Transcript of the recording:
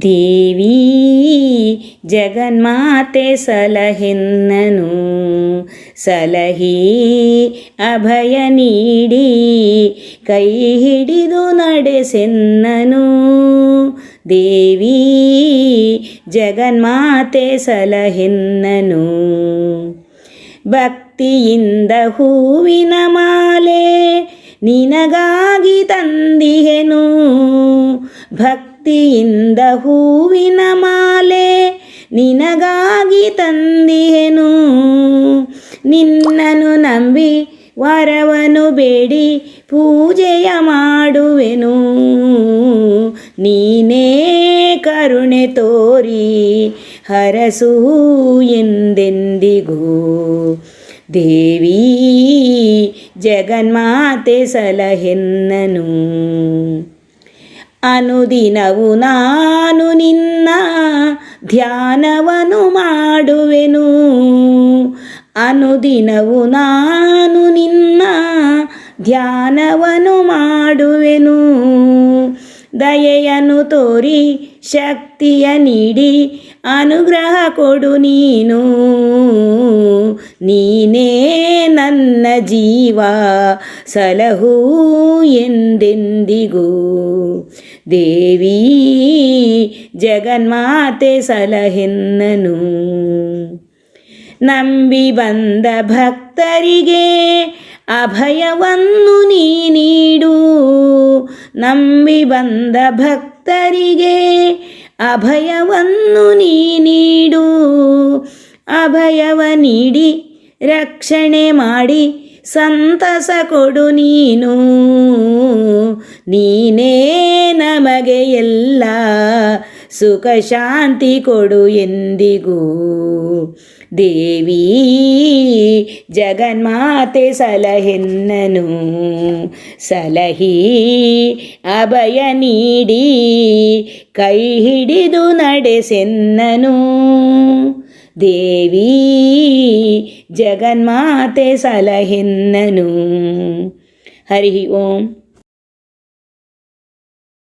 ದೇವಿ ಜಗನ್ಮಾತೆ ಸಲಹೆನ್ನನು. ಸಲಹಿ ಅಭಯ ನೀಡಿ ಕೈ ಹಿಡಿದು ನಡೆಸೆನ್ನನು. ದೇವಿ ಜಗನ್ಮಾತೆ ಸಲಹೆನ್ನನು. ಭಕ್ತಿಯಿಂದ ಹೂವಿನ ಮಾಲೆ ನಿನಗಾಗಿ ತಂದಿಹೆನು. ಭಕ್ತಿಯಿಂದ ಹೂವಿನ ಮಾಲೆ ನಿನಗಾಗಿ ತಂದಿಯೇನು ನಿನ್ನನು ನಂಬಿ ವರವನು ಬೇಡಿ ಪೂಜೆಯ ಮಾಡುವೆನು. ನೀನೇ ಕರುಣೆ ತೋರಿ ಹರಸು ಎಂದೆಂದಿಗೂ. ದೇವಿ ಜಗನ್ಮಾತೆ ಸಲಹೆನ್ನನು. ಅನುದಿನವು ನಾನು ನಿನ್ನ ಧ್ಯಾನವನು ಮಾಡುವೆನು. ಅನುದಿನವು ನಾನು ನಿನ್ನ ಧ್ಯಾನವನು ಮಾಡುವೆನು. ದಯೆಯನ್ನು ತೋರಿ, ಶಕ್ತಿಯ ನೀಡಿ, ಅನುಗ್ರಹ ಕೊಡು ನೀನು. ನೀನೇ ನನ್ನ ಜೀವ ಸಲಹು ಎಂದೆಂದಿಗೂ. ದೇವಿ ಜಗನ್ಮಾತೆ ಸಲಹೆನ್ನನು. ನಂಬಿ ಬಂದ ಭಕ್ತರಿಗೆ ಅಭಯವನ್ನು ನೀ ನೀಡು. ನಂಬಿ ಬಂದ ಭಕ್ತರಿಗೆ ಅಭಯವನ್ನು ನೀ ನೀಡು. ಅಭಯವ ನೀಡಿ ರಕ್ಷಣೆ ಮಾಡಿ ಸಂತಸ ಕೊಡು ನೀನು. ನೀನೇ ನಮಗೆ ಎಲ್ಲ ಸುಖ ಶಾಂತಿ ಕೊಡು ಎಂದಿಗೂ. ದೇವಿ ಜಗನ್ಮಾತೆ ಸಲಹೆನ್ನನು. ಸಲಹಿ ಅಭಯ ನೀಡಿ ಕೈ ಹಿಡಿದು ನಡೆಸೆನ್ನನು. ದೇವಿ ಜಗನ್ಮಾತೆ ಸಲಹೆನ್ನನು ಹರಿ ಓಂ